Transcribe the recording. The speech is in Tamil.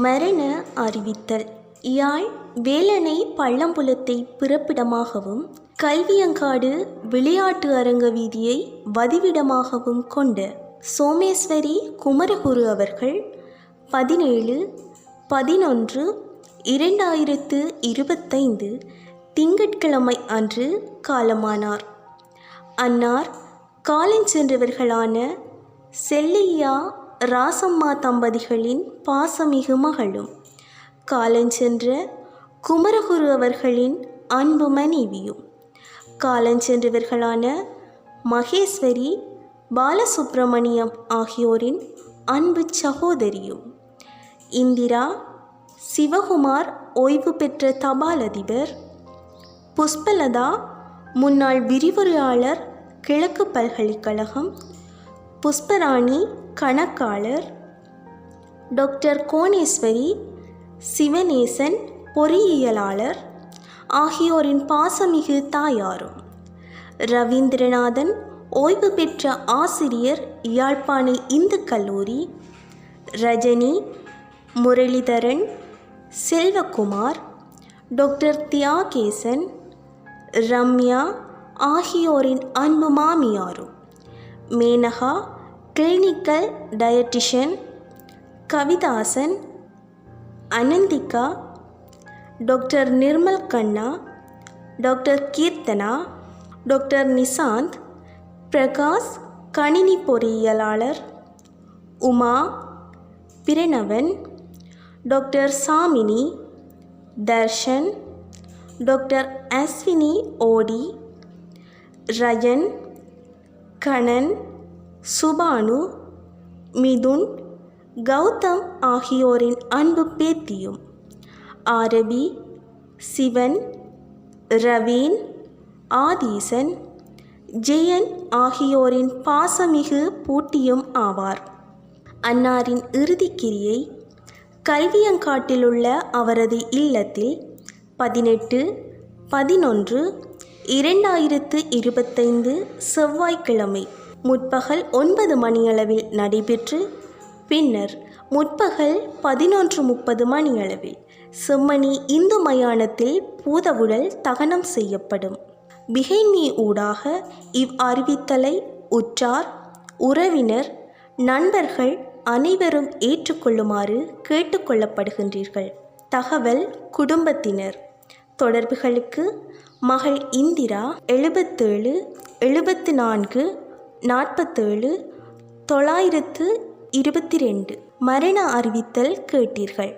மரண அறிவித்தல். யாழ் வேலணை பள்ளம்புலத்தை பிறப்பிடமாகவும் கல்வியங்காடு விளையாட்டு அரங்க வீதியை வதிவிடமாகவும் கொண்ட சோமேஸ்வரி குமரகுரு அவர்கள் பதினேழு பதினொன்று இரண்டாயிரத்து இருபத்தைந்து திங்கட்கிழமை அன்று காலமானார். அன்னார் காலஞ்சென்றவர்களான செல்லையா ராசம்மா தம்பதிகளின் பாசமிகு மகளும். காலஞ்சென்ற குமரகுரு அவர்களின் அன்பு மனைவியும். காலஞ்சென்றவர்களான மகேஸ்வரி பாலசுப்பிரமணியம் ஆகியோரின் அன்பு சகோதரியும். இந்திரா சிவகுமார் ஓய்வு பெற்ற தபால் அதிபர் புஷ்பலதா முன்னாள் விரிவுரையாளர் கிழக்கு பல்கலைக்கழகம். புஷ்பராணி கணக்காளர் டாக்டர் கோணேஸ்வரி சிவநேசன் பொறியியலாளர் ஆகியோரின் பாசமிகு தாயாரும் ரவீந்திரநாதன் ஓய்வு பெற்ற ஆசிரியர் யாழ்ப்பாண இந்து கல்லூரி ரஜினி முரளிதரன் செல்வகுமார் டாக்டர் தியாகேசன் ரம்யா ஆகியோரின் அன்பு மாமியாரும் Menaka clinical dietitian Kavithasan Ananthika doctor Nirmal Kanna doctor Keerthana doctor Nishanth Prakash கணினி பொறியியலாளர் உமா பிரணவன் டாக்டர் சாமினி தர்ஷன் டாக்டர் அஸ்வினி ஓடி ரயன் கணன் சுபானு மிதுன் கௌதம் ஆகியோரின் அன்பு பேத்தியும். ஆரபி சிவன் ரவீன் ஆதீசன் ஜெயன் ஆகியோரின் பாசமிகு பூட்டியும் ஆவார். அன்னாரின் இறுதிக்கிரியை கல்வியங்காட்டிலுள்ள அவரது இல்லத்தில் பதினெட்டு பதினொன்று இரண்டாயிரத்து இருபத்தைந்து செவ்வாய்க்கிழமை முற்பகல் ஒன்பது மணியளவில் நடைபெற்று பின்னர் முற்பகல் பதினொன்று முப்பது மணியளவில் செம்மணி இந்து மயானத்தில் பூதவுடல் தகனம் செய்யப்படும். பிகைன்மி ஊடாக இவ் அறிவித்தலை உற்றார் உறவினர் நண்பர்கள் அனைவரும் ஏற்றுக்கொள்ளுமாறு கேட்டுக்கொள்ளப்படுகின்றீர்கள் தகவல் குடும்பத்தினர். தொடர்புகளுக்கு மகள் இந்திரா எழுபத்தேழு எழுபத்து நான்கு நாற்பத்தேழு தொள்ளாயிரத்து இருபத்தி ரெண்டு மரண அறிவித்தல் கேட்டீர்கள்.